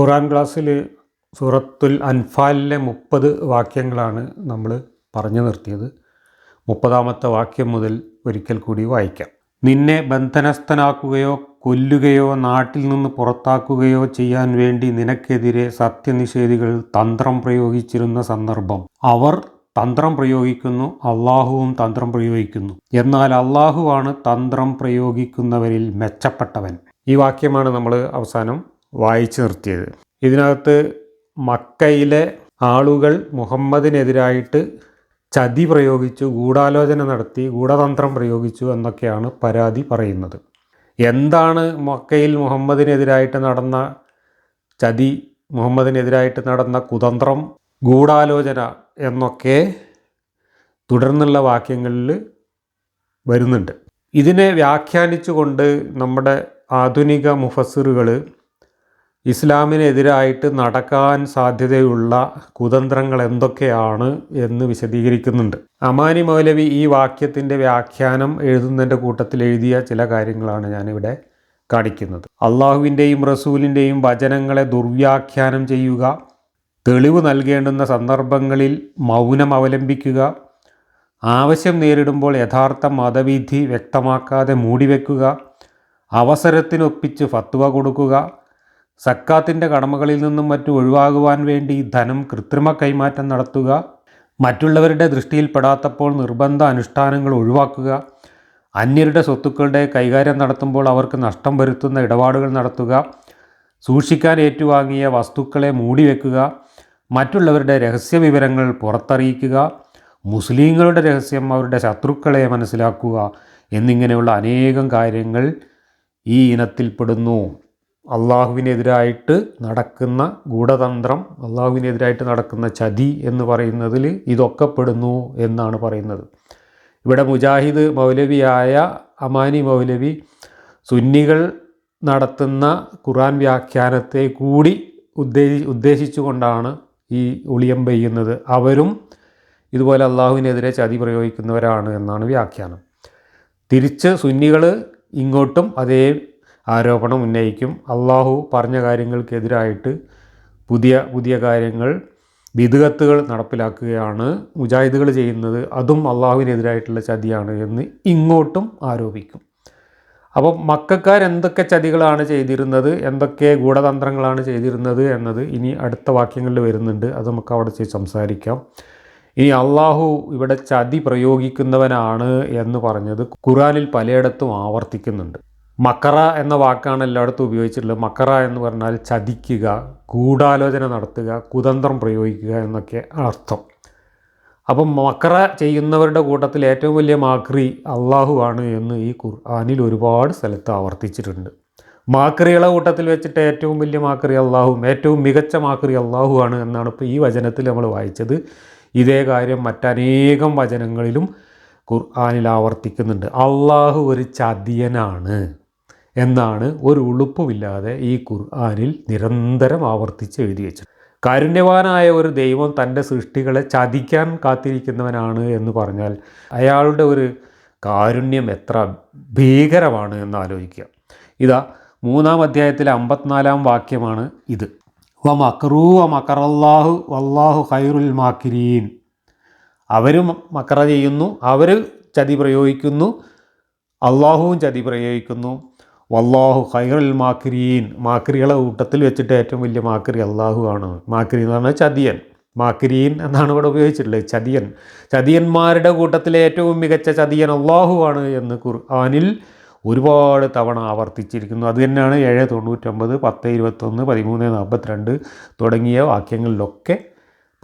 ഖുറാൻ ക്ലാസ്സിൽ സൂറത്തുൽ അൻഫാലിലെ മുപ്പത് വാക്യങ്ങളാണ് നമ്മൾ പറഞ്ഞു നിർത്തിയത്. മുപ്പതാമത്തെ വാക്യം മുതൽ ഒരിക്കൽ കൂടി വായിക്കാം. നിന്നെ ബന്ധനസ്ഥനാക്കുകയോ കൊല്ലുകയോ നാട്ടിൽ നിന്ന് പുറത്താക്കുകയോ ചെയ്യാൻ വേണ്ടി നിനക്കെതിരെ സത്യനിഷേധികൾ തന്ത്രം പ്രയോഗിച്ചിരുന്ന സന്ദർഭം. അവർ തന്ത്രം പ്രയോഗിക്കുന്നു അള്ളാഹുവും തന്ത്രം പ്രയോഗിക്കുന്നു. എന്നാൽ അള്ളാഹുവാണ് തന്ത്രം പ്രയോഗിക്കുന്നവരിൽ മെച്ചപ്പെട്ടവൻ. ഈ വാക്യമാണ് നമ്മൾ അവസാനം വായിച്ചു നിർത്തിയത്. ഇതിനകത്ത് മക്കയിലെ ആളുകൾ മുഹമ്മദിനെതിരായിട്ട് ചതി പ്രയോഗിച്ചു ഗൂഢാലോചന നടത്തി ഗൂഢതന്ത്രം പ്രയോഗിച്ചു എന്നൊക്കെയാണ് പരാതി പറയുന്നത്. എന്താണ് മക്കയിൽ മുഹമ്മദിനെതിരായിട്ട് നടന്ന ചതി മുഹമ്മദിനെതിരായിട്ട് നടന്ന കുതന്ത്രം ഗൂഢാലോചന എന്നൊക്കെ തുടർന്നുള്ള വാക്യങ്ങളിൽ വരുന്നുണ്ട്. ഇതിനെ വ്യാഖ്യാനിച്ചുകൊണ്ട് നമ്മുടെ ആധുനിക മുഫസ്സിറുകൾ ഇസ്ലാമിനെതിരായിട്ട് നടക്കാൻ സാധ്യതയുള്ള കുതന്ത്രങ്ങൾ എന്തൊക്കെയാണ് എന്ന് വിശദീകരിക്കുന്നുണ്ട്. അമാനി മൗലവി ഈ വാക്യത്തിന്റെ വ്യാഖ്യാനം എഴുതുന്നതിന്റെ കൂട്ടത്തിൽ എഴുതിയ ചില കാര്യങ്ങളാണ് ഞാനിവിടെ കാണിക്കുന്നത്. അള്ളാഹുവിന്റെയും റസൂലിന്റെയും വചനങ്ങളെ ദുർവ്യാഖ്യാനം ചെയ്യുക തെളിവ് നൽകേണ്ടുന്ന സന്ദർഭങ്ങളിൽ മൗനം അവലംബിക്കുക ആവശ്യം നേരിടുമ്പോൾ യഥാർത്ഥ മതവിധി വ്യക്തമാക്കാതെ മൂടിവെക്കുക അവസരത്തിനൊപ്പിച്ച് ഫത്വ കൊടുക്കുക സക്കാത്തിന്റെ കടമകളിൽ നിന്നും മറ്റും ഒഴിവാകുവാൻ വേണ്ടി ധനം കൃത്രിമ കൈമാറ്റം നടത്തുക മറ്റുള്ളവരുടെ ദൃഷ്ടിയിൽപ്പെടാത്തപ്പോൾ നിർബന്ധ അനുഷ്ഠാനങ്ങൾ ഒഴിവാക്കുക അന്യരുടെ സ്വത്തുക്കളുടെ കൈകാര്യം നടത്തുമ്പോൾ അവർക്ക് നഷ്ടം വരുത്തുന്ന ഇടപാടുകൾ നടത്തുക സൂക്ഷിക്കാൻ ഏറ്റുവാങ്ങിയ വസ്തുക്കളെ മൂടിവെക്കുക മറ്റുള്ളവരുടെ രഹസ്യ വിവരങ്ങൾ പുറത്തറിയിക്കുക മുസ്ലിങ്ങളുടെ രഹസ്യം അവരുടെ ശത്രുക്കളെ മനസ്സിലാക്കുക എന്നിങ്ങനെയുള്ള അനേകം കാര്യങ്ങൾ ഈ ഇനത്തിൽപ്പെടുന്നു അള്ളാഹുവിനെതിരായിട്ട് നടക്കുന്ന ഗൂഢതന്ത്രം അള്ളാഹുവിനെതിരായിട്ട് നടക്കുന്ന ചതി എന്ന് പറയുന്നതിൽ ഇതൊക്കെ പെടുന്നു എന്നാണ് പറയുന്നത്. ഇവിടെ മുജാഹിദ് മൗലവിയായ അമാനി മൗലവി സുന്നികൾ നടത്തുന്ന ഖുറാൻ വ്യാഖ്യാനത്തെ കൂടി ഉദ്ദേശി ഉദ്ദേശിച്ചുകൊണ്ടാണ് ഈ ഒളിയം പെയ്യുന്നത്. അവരും ഇതുപോലെ അള്ളാഹുവിനെതിരെ ചതി പ്രയോഗിക്കുന്നവരാണ് എന്നാണ് വ്യാഖ്യാനം. തിരിച്ച് സുന്നികൾ ഇങ്ങോട്ടും അതേ ആരോപണം ഉന്നയിക്കും. അള്ളാഹു പറഞ്ഞ കാര്യങ്ങൾക്കെതിരായിട്ട് പുതിയ പുതിയ കാര്യങ്ങൾ വിധുകത്തുകൾ നടപ്പിലാക്കുകയാണ്. മുജാഹിദുകൾ ചെയ്യുന്നത് അതും അള്ളാഹുവിനെതിരായിട്ടുള്ള ചതിയാണ് എന്ന് ഇങ്ങോട്ടും ആരോപിക്കും. അപ്പോൾ മക്കാർ എന്തൊക്കെ ചതികളാണ് ചെയ്തിരുന്നത് എന്തൊക്കെ ഗൂഢതന്ത്രങ്ങളാണ് ചെയ്തിരുന്നത് എന്നത് ഇനി അടുത്ത വാക്യങ്ങളിൽ വരുന്നുണ്ട്. അത് നമുക്ക് അവിടെ ചെയ്ത് സംസാരിക്കാം. ഇനി അള്ളാഹു ഇവിടെ ചതി പ്രയോഗിക്കുന്നവനാണ് എന്ന് പറഞ്ഞത് ഖുറാനിൽ പലയിടത്തും ആവർത്തിക്കുന്നുണ്ട്. മക്കറ എന്ന വാക്കാണ് എല്ലായിടത്തും ഉപയോഗിച്ചിട്ടുള്ളത്. മക്കറ എന്ന് പറഞ്ഞാൽ ചതിക്കുക ഗൂഢാലോചന നടത്തുക കുതന്ത്രം പ്രയോഗിക്കുക എന്നൊക്കെ അർത്ഥം. അപ്പം മക്കറ ചെയ്യുന്നവരുടെ കൂട്ടത്തിൽ ഏറ്റവും വലിയ മാക്രി അള്ളാഹു ആണ് എന്ന് ഈ ഖുർആാനിൽ ഒരുപാട് സ്ഥലത്ത് ആവർത്തിച്ചിട്ടുണ്ട്. മാക്രികളെ കൂട്ടത്തിൽ വെച്ചിട്ട് ഏറ്റവും വലിയ മാക്രി അള്ളാഹുവും ഏറ്റവും മികച്ച മാക്രി അള്ളാഹു ആണ് എന്നാണ് ഇപ്പോൾ ഈ വചനത്തിൽ നമ്മൾ വായിച്ചത്. ഇതേ കാര്യം മറ്റനേകം വചനങ്ങളിലും ഖുർആാനിൽ ആവർത്തിക്കുന്നുണ്ട്. അള്ളാഹു ഒരു ചതിയനാണ്. എന്നാണ് ഒരു ഉളുപ്പുമില്ലാതെ ഈ ഖുർആാനിൽ നിരന്തരം ആവർത്തിച്ച് എഴുതി വെച്ചത്. കാരുണ്യവാനായ ഒരു ദൈവം തന്റെ സൃഷ്ടികളെ ചതിക്കാൻ കാത്തിരിക്കുന്നവനാണ് എന്ന് പറഞ്ഞാൽ അയാളുടെ ഒരു കാരുണ്യം എത്ര ഭീകരമാണ് എന്ന് ആലോചിക്കുക ഇതാ മൂന്നാം അധ്യായത്തിലെ അമ്പത്തിനാലാം വാക്യമാണ് ഇത്. വ മക്രൂ വ മക്കറല്ലാഹു വല്ലാഹു ഖൈറുൽ മാക്കിരീൻ. അവരും മക്കറ ചെയ്യുന്നു അവർ ചതി പ്രയോഗിക്കുന്നു അള്ളാഹുവും ചതി പ്രയോഗിക്കുന്നു. വല്ലാഹു ഖൈറുൽ മാക്രീൻ. മാക്രികളെ കൂട്ടത്തിൽ വെച്ചിട്ട് ഏറ്റവും വലിയ മാക്രി അള്ളാഹു ആണ്. മാക്രി എന്ന് പറഞ്ഞാൽ ചതിയൻ. മാക്രീൻ എന്നാണ് ഇവിടെ ഉപയോഗിച്ചിട്ടുള്ളത്. ചതിയൻ. ചതിയന്മാരുടെ കൂട്ടത്തിലെ ഏറ്റവും മികച്ച ചതിയൻ അള്ളാഹു ആണ് എന്ന് ഖുർആാനിൽ ഒരുപാട് തവണ ആവർത്തിച്ചിരിക്കുന്നു. അത് തന്നെയാണ് ഏഴ് തൊണ്ണൂറ്റൊമ്പത് പത്ത് ഇരുപത്തൊന്ന് പതിമൂന്ന് നാൽപ്പത്തിരണ്ട് തുടങ്ങിയ വാക്യങ്ങളിലൊക്കെ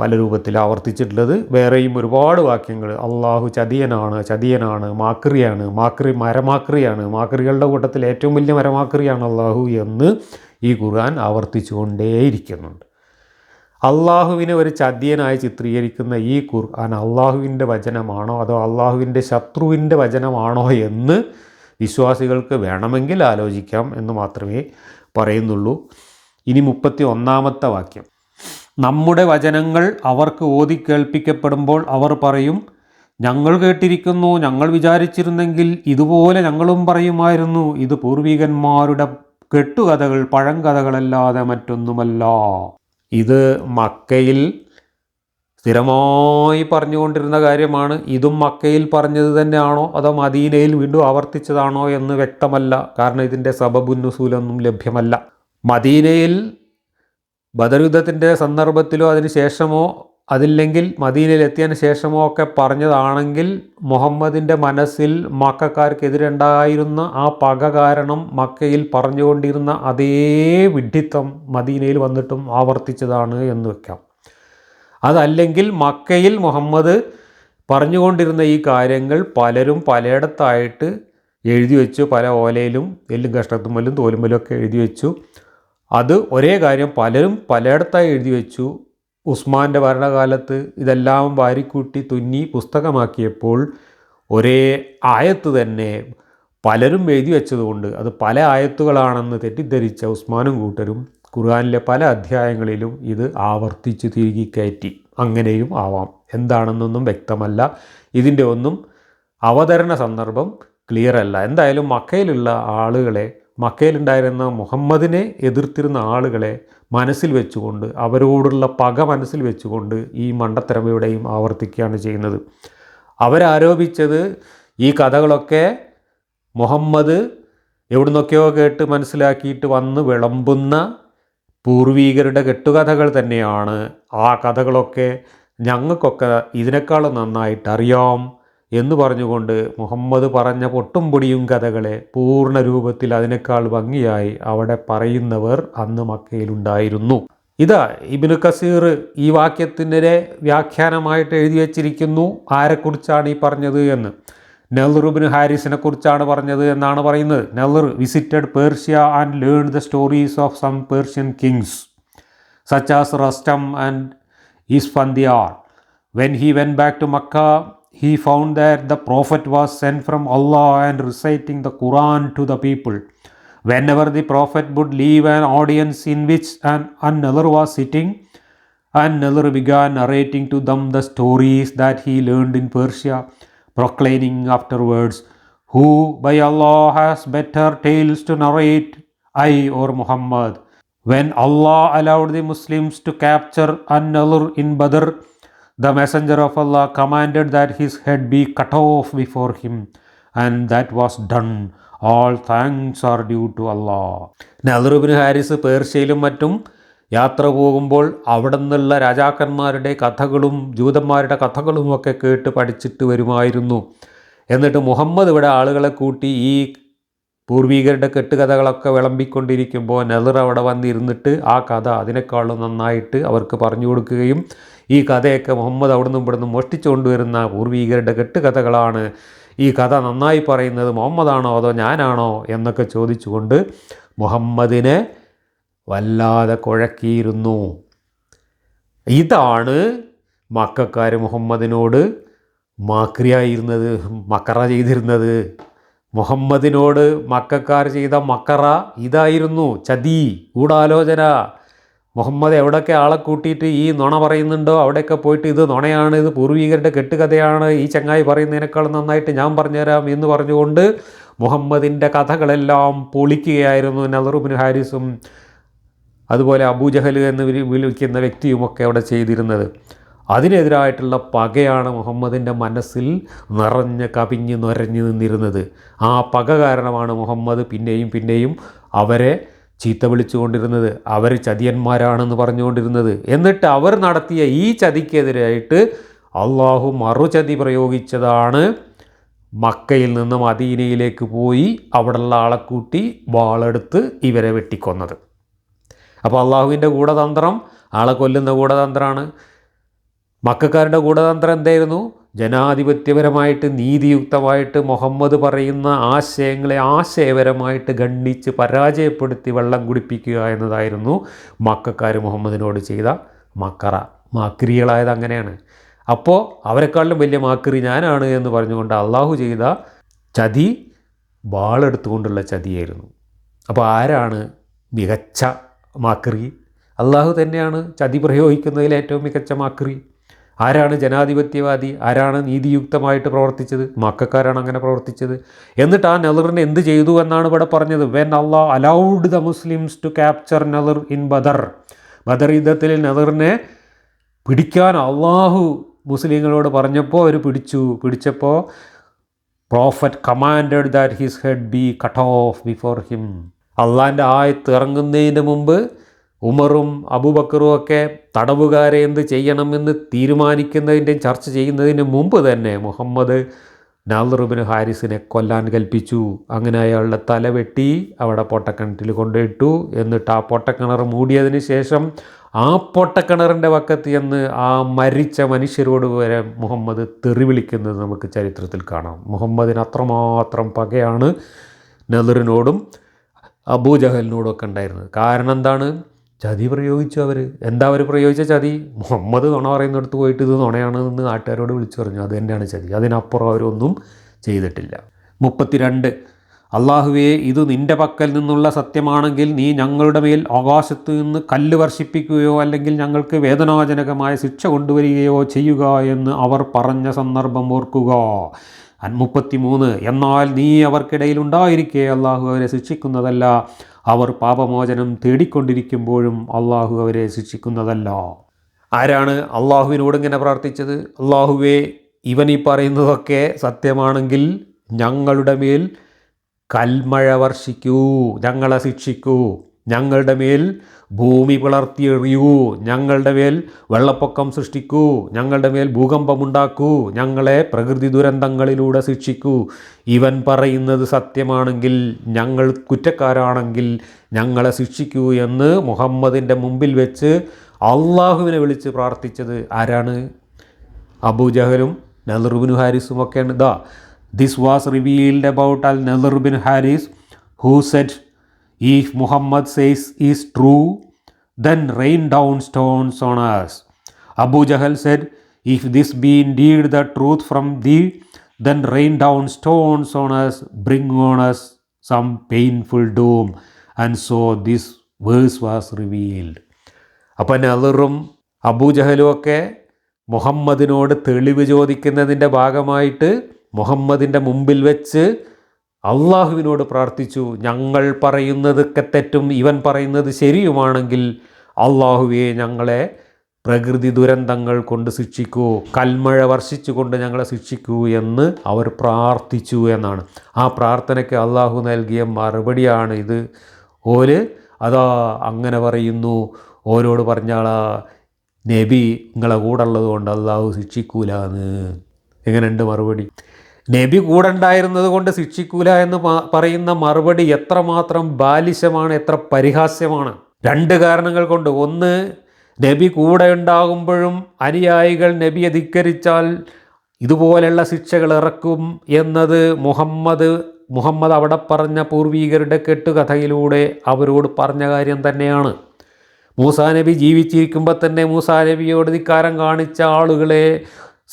പല രൂപത്തിൽ ആവർത്തിച്ചിട്ടുള്ളത്. വേറെയും ഒരുപാട് വാക്യങ്ങൾ. അള്ളാഹു ചതിയനാണ് ചതിയനാണ് മാക്രിയാണ് മാക്രി മരമാക്രിയാണ്. മാക്രികളുടെ കൂട്ടത്തിൽ ഏറ്റവും വലിയ മരമാക്രിയാണ് അള്ളാഹു എന്ന് ഈ ഖുർആൻ ആവർത്തിച്ചുകൊണ്ടേയിരിക്കുന്നുണ്ട്. അള്ളാഹുവിനെ ഒരു ചതിയനായി ചിത്രീകരിക്കുന്ന ഈ ഖുർആൻ അള്ളാഹുവിന്റെ വചനമാണോ അതോ അള്ളാഹുവിന്റെ ശത്രുവിന്റെ വചനമാണോ എന്ന് വിശ്വാസികൾക്ക് വേണമെങ്കിൽ ആലോചിക്കാം എന്ന് മാത്രമേ പറയുന്നുള്ളൂ. ഇനി മുപ്പത്തി ഒന്നാമത്തെ വാക്യം. നമ്മുടെ വചനങ്ങൾ അവർക്ക് ഓതി കേൾപ്പിക്കപ്പെടുമ്പോൾ അവർ പറയും ഞങ്ങൾ കേട്ടിരിക്കുന്നു ഞങ്ങൾ വിചാരിച്ചിരുന്നെങ്കിൽ ഇതുപോലെ ഞങ്ങളും പറയുമായിരുന്നു. ഇത് പൂർവികന്മാരുടെ കെട്ടുകഥകൾ പഴങ്കഥകളല്ലാതെ മറ്റൊന്നുമല്ല. ഇത് മക്കയിൽ സ്ഥിരമായി പറഞ്ഞുകൊണ്ടിരുന്ന കാര്യമാണ്. ഇതും മക്കയിൽ പറഞ്ഞത് തന്നെയാണോ അതോ മദീനയിൽ വീണ്ടും ആവർത്തിച്ചതാണോ എന്ന് വ്യക്തമല്ല. കാരണം ഇതിന്റെ സബബുന്നുസൂലൊന്നും ലഭ്യമല്ല. മദീനയിൽ ബദർ യുദ്ധത്തിന്റെ സന്ദർഭത്തിലോ അതിന് ശേഷമോ അതില്ലെങ്കിൽ മദീനയിൽ എത്തിയതിന് ശേഷമോ ഒക്കെ പറഞ്ഞതാണെങ്കിൽ മുഹമ്മദിന്റെ മനസ്സിൽ മക്കാർക്കെതിരുണ്ടായിരുന്ന ആ പക കാരണം മക്കയിൽ പറഞ്ഞുകൊണ്ടിരുന്ന അതേ വിഡ്ഢിത്തം മദീനയിൽ വന്നിട്ടും ആവർത്തിച്ചതാണ് എന്ന് വെക്കാം. അതല്ലെങ്കിൽ മക്കയിൽ മുഹമ്മദ് പറഞ്ഞുകൊണ്ടിരുന്ന ഈ കാര്യങ്ങൾ പലരും പലയിടത്തായിട്ട് എഴുതി വെച്ചു പല ഓലയിലും എല്ലും കഷ്ടത്തുമ്മലും തോലുമ്പലും ഒക്കെ എഴുതി വെച്ചു. അത് ഒരേ കാര്യം പലരും പലയിടത്തായി എഴുതി വെച്ചു. ഉസ്മാന്റെ ഭരണകാലത്ത് ഇതെല്ലാം വാരിക്കൂട്ടി തുന്നി പുസ്തകമാക്കിയപ്പോൾ ഒരേ ആയത്ത് തന്നെ പലരും എഴുതി വെച്ചതുകൊണ്ട് അത് പല ആയത്തുകളാണെന്ന് തെറ്റിദ്ധരിച്ച ഉസ്മാനും കൂട്ടരും ഖുർആാനിലെ പല അധ്യായങ്ങളിലും ഇത് ആവർത്തിച്ച് തിരികെ കയറ്റി. അങ്ങനെയും ആവാം. എന്താണെന്നൊന്നും വ്യക്തമല്ല. ഇതിന്റെ ഒന്നും അവതരണ സന്ദർഭം ക്ലിയർ അല്ല. എന്തായാലും മക്കയിലുള്ള ആളുകളെ മക്കയിലുണ്ടായിരുന്ന മുഹമ്മദിനെ എതിർത്തിരുന്ന ആളുകളെ മനസ്സിൽ വെച്ചുകൊണ്ട് അവരോടുള്ള പക മനസ്സിൽ വെച്ചുകൊണ്ട് ഈ മണ്ടത്തരം ഇവിടെയും ആവർത്തിക്കുകയാണ് ചെയ്യുന്നത്. അവരാരോപിച്ചത് ഈ കഥകളൊക്കെ മുഹമ്മദ് എവിടുന്നൊക്കെയോ കേട്ട് മനസ്സിലാക്കിയിട്ട് വന്ന് വിളമ്പുന്ന പൂർവീകരുടെ കെട്ടുകഥകൾ തന്നെയാണ്. ആ കഥകളൊക്കെ ഞങ്ങൾക്കൊക്കെ ഇതിനേക്കാളും നന്നായിട്ട് അറിയാം. എന്ന് പറഞ്ഞുകൊണ്ട് മുഹമ്മദ് പറഞ്ഞ പൊട്ടും പൊടിയും കഥകളെ പൂർണ രൂപത്തിൽ അതിനേക്കാൾ ഭംഗിയായി അവിടെ പറയുന്നവർ അന്ന് മക്കയിലുണ്ടായിരുന്നു. ഇതാ ഇബിനു കസീർ ഈ വാക്യത്തിന്റെ വ്യാഖ്യാനമായിട്ട് എഴുതി വച്ചിരിക്കുന്നു. ആരെക്കുറിച്ചാണ് ഈ പറഞ്ഞത് എന്ന്? നെഹ്റുബിന് ഹാരിസിനെ കുറിച്ചാണ് പറഞ്ഞത് എന്നാണ് പറയുന്നത്. Nadr visited Persia and learn the stories of some Persian kings such as Rustam and Isfandiyar when he went back to Mecca he found that the prophet was sent from Allah and reciting the Quran to the people. Whenever the prophet would leave an audience in which an another was sitting, another began narrating to them the stories that he learned in Persia, proclaiming afterwards, Who by Allah has better tales to narrate, I or Muhammad? When Allah allowed the Muslims to capture another in Badr, the messenger of Allah commanded that his head be cut off before him and that was done all thanks are due to Allah. നെഹ്റുബിൻ ഹാരിസ് പേർഷ്യയിലും മറ്റും യാത്ര പോകുമ്പോൾ അവിടെ നിന്നുള്ള രാജാക്കന്മാരുടെ കഥകളും ജൂതന്മാരുടെ കഥകളും ഒക്കെ കേട്ട് പഠിച്ചിട്ട് വരുമായിരുന്നു എന്നിട്ട് മുഹമ്മദ് ഇവിടെ ആളുകളെ കൂട്ടി ഈ പൂർവീകരുടെ കെട്ടുകഥകളൊക്കെ വിളമ്പിക്കൊണ്ടിരിക്കുമ്പോൾ നെഹ്റു അവിടെ വന്നിരുന്നിട്ട് ആ കഥ അതിനേക്കാളും നന്നായിട്ട് അവർക്ക് പറഞ്ഞു കൊടുക്കുകയും ഈ കഥയൊക്കെ മുഹമ്മദ് അവിടുന്ന് ഇവിടുന്ന് മോഷ്ടിച്ചുകൊണ്ടുവരുന്ന പൂർവീകരുടെ കെട്ടുകഥകളാണ്. ഈ കഥ നന്നായി പറയുന്നത് മുഹമ്മദാണോ അതോ ഞാനാണോ എന്നൊക്കെ ചോദിച്ചുകൊണ്ട് മുഹമ്മദിനെ വല്ലാതെ കുഴക്കിയിരുന്നു. ഇതാണ് മക്കാർ മുഹമ്മദിനോട് മാക്രിയായിരുന്നത് മക്കറ ചെയ്തിരുന്നത്. മുഹമ്മദിനോട് മക്കാർ ചെയ്ത മക്കറ ഇതായിരുന്നു ചതി ഗൂഢാലോചന. മുഹമ്മദ് എവിടെയൊക്കെ ആളെ കൂട്ടിയിട്ട് ഈ നുണ പറയുന്നുണ്ടോ അവിടെയൊക്കെ പോയിട്ട് ഇത് നുണയാണ് ഇത് പൂർവീകരുടെ കെട്ടുകഥയാണ് ഈ ചങ്ങായി പറയുന്നതിനേക്കാൾ നന്നായിട്ട് ഞാൻ പറഞ്ഞുതരാം എന്ന് പറഞ്ഞുകൊണ്ട് മുഹമ്മദിന്റെ കഥകളെല്ലാം പൊളിക്കുകയായിരുന്നു നെഹ്റുബിൻ ഹാരിസും അതുപോലെ അബൂജഹൽ എന്ന് വിളിക്കുന്ന വ്യക്തിയുമൊക്കെ അവിടെ ചെയ്തിരുന്നത്. അതിനെതിരായിട്ടുള്ള പകയാണ് മുഹമ്മദിന്റെ മനസ്സിൽ നിറഞ്ഞ് കവിഞ്ഞ് നിറഞ്ഞു നിന്നിരുന്നത്. ആ പക കാരണമാണ് മുഹമ്മദ് പിന്നെയും പിന്നെയും അവരെ ചീത്ത വിളിച്ചുകൊണ്ടിരുന്നത് അവർ ചതിയന്മാരാണെന്ന് പറഞ്ഞുകൊണ്ടിരുന്നത്. എന്നിട്ട് അവർ നടത്തിയ ഈ ചതിക്കെതിരായിട്ട് അള്ളാഹു മറുചതി പ്രയോഗിച്ചതാണ്. മക്കയിൽ നിന്ന് മദീനയിലേക്ക് പോയി അവിടെയുള്ള ആളെ കൂട്ടി വാളെടുത്ത് ഇവരെ വെട്ടിക്കൊന്നത്. അപ്പോൾ അള്ളാഹുവിന്റെ ഗൂഢതന്ത്രം ആളെ കൊല്ലുന്ന ഗൂഢതന്ത്രമാണ് മക്കാരുടെ ഗൂഢതന്ത്രം എന്തായിരുന്നു? ജനാധിപത്യപരമായിട്ട് നീതിയുക്തമായിട്ട് മുഹമ്മദ് പറയുന്ന ആശയങ്ങളെ ആശയപരമായിട്ട് ഖണ്ഡിച്ച് പരാജയപ്പെടുത്തി വെള്ളം കുടിപ്പിക്കുക എന്നതായിരുന്നു മക്കാർ മുഹമ്മദിനോട് ചെയ്ത മക്കറ. മാക്രികളായത് അങ്ങനെയാണ്. അപ്പോൾ അവരെക്കാളും വലിയ മാക്രി ഞാനാണ് എന്ന് പറഞ്ഞുകൊണ്ട് അള്ളാഹു ചെയ്ത ചതി വാളെടുത്തുകൊണ്ടുള്ള ചതിയായിരുന്നു. അപ്പോൾ ആരാണ് മികച്ച മാക്രി? അള്ളാഹു തന്നെയാണ് ചതി പ്രയോഗിക്കുന്നതിൽ ഏറ്റവും മികച്ച മാക്രി. ആരാണ് ജനാധിപത്യവാദി? ആരാണ് നീതിയുക്തമായിട്ട് പ്രവർത്തിച്ചത്? മക്കാരാണ് അങ്ങനെ പ്രവർത്തിച്ചത്. എന്നിട്ട് ആ നെലറിനെ എന്ത് ചെയ്തു എന്നാണ് ഇവിടെ പറഞ്ഞത്. When Allah allowed the Muslims to capture Nadr in Badr Badr യുദ്ധത്തിൽ നെലറിനെ പിടിക്കാൻ അള്ളാഹു മുസ്ലിങ്ങളോട് പറഞ്ഞപ്പോൾ അവർ പിടിച്ചു. പിടിച്ചപ്പോൾ prophet commanded that his head be cut off before him അള്ളാന്റെ ആയത്ത് ഇറങ്ങുന്നതിന് മുമ്പ് ഉമറും അബുബക്കറും ഒക്കെ തടവുകാരെ എന്ത് ചെയ്യണമെന്ന് തീരുമാനിക്കുന്നതിന്റെയും ചർച്ച ചെയ്യുന്നതിന് മുമ്പ് തന്നെ മുഹമ്മദ് നാദറുബിന് ഹാരിസിനെ കൊല്ലാൻ കൽപ്പിച്ചു. അങ്ങനെ അയാളുടെ തല വെട്ടി അവിടെ പൊട്ടക്കിണറ്റിൽ കൊണ്ടിട്ടു എന്നിട്ട് ആ പൊട്ടക്കിണർ മൂടിയതിന് ശേഷം ആ പൊട്ടക്കിണറിന്റെ വക്കത്ത് ചെന്ന് ആ മരിച്ച മനുഷ്യരോട് വരെ മുഹമ്മദ് തെറി വിളിക്കുന്നത് നമുക്ക് ചരിത്രത്തിൽ കാണാം. മുഹമ്മദിന് അത്രമാത്രം പകയാണ് നദറിനോടും അബൂജഹലിനോടും ഒക്കെ ഉണ്ടായിരുന്നത്. കാരണം എന്താണ്? ചതി പ്രയോഗിച്ചു അവർ എന്താ അവർ പ്രയോഗിച്ച ചതി? മുഹമ്മദ് നുണ പറയുന്നിടത്ത് പോയിട്ട് ഇത് നുണയാണ് എന്ന് നാട്ടുകാരോട് വിളിച്ചു പറഞ്ഞു. അത് തന്നെയാണ് ചതി. അതിനപ്പുറം അവരൊന്നും ചെയ്തിട്ടില്ല. മുപ്പത്തിരണ്ട്. അള്ളാഹുവേ ഇത് നിന്റെ പക്കൽ നിന്നുള്ള സത്യമാണെങ്കിൽ നീ ഞങ്ങളുടെ മേൽ ആകാശത്ത് നിന്ന് കല്ല് വർഷിപ്പിക്കുകയോ അല്ലെങ്കിൽ ഞങ്ങൾക്ക് വേദനാജനകമായ ശിക്ഷ കൊണ്ടുവരികയോ ചെയ്യുക എന്ന് അവർ പറഞ്ഞ സന്ദർഭം ഓർക്കുക. മുപ്പത്തിമൂന്ന് എന്നാൽ നീ അവർക്കിടയിൽ ഉണ്ടായിരിക്കേ അള്ളാഹു അവരെ ശിക്ഷിക്കുന്നതല്ല. അവർ പാപമോചനം തേടിക്കൊണ്ടിരിക്കുമ്പോഴും അള്ളാഹു അവരെ ശിക്ഷിക്കുന്നതല്ല. ആരാണ് അള്ളാഹുവിനോട് ഇങ്ങനെ പ്രാർത്ഥിച്ചത്? അള്ളാഹുവേ ഇവൻ ഈ പറയുന്നതൊക്കെ സത്യമാണെങ്കിൽ ഞങ്ങളുടെ മേൽ കൽമഴ വർഷിക്കൂ ഞങ്ങളെ ശിക്ഷിക്കൂ. ഞങ്ങളുടെ മേൽ ഭൂമി പിളർത്തിയെറിയൂ ഞങ്ങളുടെ മേൽ വെള്ളപ്പൊക്കം സൃഷ്ടിക്കൂ. ഞങ്ങളുടെ മേൽ ഭൂകമ്പമുണ്ടാക്കൂ. ഞങ്ങളെ പ്രകൃതി ദുരന്തങ്ങളിലൂടെ ശിക്ഷിക്കൂ. ഇവൻ പറയുന്നത് സത്യമാണെങ്കിൽ ഞങ്ങൾ കുറ്റക്കാരാണെങ്കിൽ ഞങ്ങളെ ശിക്ഷിക്കൂ എന്ന് മുഹമ്മദിന്റെ മുമ്പിൽ വെച്ച് അള്ളാഹുവിനെ വിളിച്ച് പ്രാർത്ഥിച്ചത് ആരാണ്? അബൂജഹലും നദറുബിൻ ഹാരിസും ഒക്കെയാണ് ഇതാ this was revealed about al നെഹ്റുബിൻ Harith who said if Muhammad says is true, then rain down stones on us Abu Jahl said if this be indeed the truth from thee then rain down stones on us bring on us some painful doom and so this verse was revealed അപ്പം നദറും അബൂജഹലും ഒക്കെ മുഹമ്മദിനോട് തെളിവ് ചോദിക്കുന്നതിന്റെ ഭാഗമായിട്ട് മുഹമ്മദിന്റെ മുമ്പിൽ വെച്ച് അള്ളാഹുവിനോട് പ്രാർത്ഥിച്ചു ഞങ്ങൾ പറയുന്നതൊക്കെ തെറ്റും ഇവൻ പറയുന്നത് ശരിയുമാണെങ്കിൽ അള്ളാഹുവെ ഞങ്ങളെ പ്രകൃതി ദുരന്തങ്ങൾ കൊണ്ട് ശിക്ഷിക്കൂ കൽമഴ വർഷിച്ചുകൊണ്ട് ഞങ്ങളെ ശിക്ഷിക്കൂ എന്ന് അവർ പ്രാർത്ഥിച്ചു എന്നാണ്. ആ പ്രാർത്ഥനയ്ക്ക് അള്ളാഹു നൽകിയ മറുപടിയാണ് ഇത്. ഓര് അതാ അങ്ങനെ പറയുന്നു ഓരോട് പറഞ്ഞാളാ നബി നിങ്ങളെ കൂടെ ഉള്ളത് കൊണ്ട് അള്ളാഹു ശിക്ഷിക്കൂലെന്ന്. എങ്ങനെയുണ്ട് മറുപടി? നബി കൂടെ ഉണ്ടായിരുന്നത് കൊണ്ട് ശിക്ഷിക്കൂല എന്ന് പറയുന്ന മറുപടി എത്രമാത്രം ബാലിശമാണ് എത്ര പരിഹാസ്യമാണ്. രണ്ട് കാരണങ്ങൾ കൊണ്ട്. ഒന്ന് നബി കൂടെ ഉണ്ടാകുമ്പോഴും അനുയായികൾ നബിയെ ധിക്കരിച്ചാൽ ഇതുപോലെയുള്ള ശിക്ഷകൾ ഇറക്കും എന്നത് മുഹമ്മദ് മുഹമ്മദ് അവിടെ പറഞ്ഞ പൂർവീകരുടെ കെട്ടുകഥയിലൂടെ അവരോട് പറഞ്ഞ കാര്യം തന്നെയാണ്. മൂസാ നബി ജീവിച്ചിരിക്കുമ്പോൾ തന്നെ മൂസാ നബിയോട് ധിക്കാരം കാണിച്ച ആളുകളെ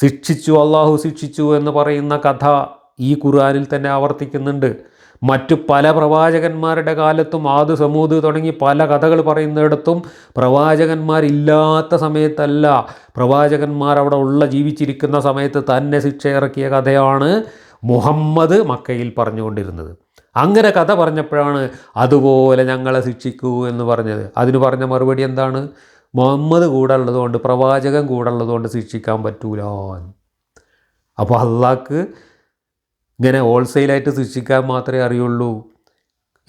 ശിക്ഷിച്ചു അള്ളാഹു ശിക്ഷിച്ചു എന്ന് പറയുന്ന കഥ ഈ ഖുർആാനിൽ തന്നെ ആവർത്തിക്കുന്നുണ്ട്. മറ്റു പല പ്രവാചകന്മാരുടെ കാലത്തും ആദ് സമൂത് തുടങ്ങി പല കഥകൾ പറയുന്നിടത്തും പ്രവാചകന്മാരില്ലാത്ത സമയത്തല്ല പ്രവാചകന്മാർ അവിടെ ഉള്ള ജീവിച്ചിരിക്കുന്ന സമയത്ത് തന്നെ ശിക്ഷ ഇറക്കിയ കഥയാണ് മുഹമ്മദ് മക്കയിൽ പറഞ്ഞുകൊണ്ടിരുന്നത്. അങ്ങനെ കഥ പറഞ്ഞപ്പോഴാണ് അതുപോലെ ഞങ്ങളെ ശിക്ഷിക്കൂ എന്ന് പറഞ്ഞത്. അതിന് പറഞ്ഞ മറുപടി എന്താണ്? മുഹമ്മദ് കൂടെ ഉള്ളതുകൊണ്ട് പ്രവാചകൻ കൂടെ ഉള്ളതുകൊണ്ട് ശിക്ഷിക്കാൻ പറ്റൂല. അപ്പോൾ അള്ളാഹ്ക്ക് ഇങ്ങനെ ഹോൾസെയിലായിട്ട് ശിക്ഷിക്കാൻ മാത്രമേ അറിയുള്ളൂ.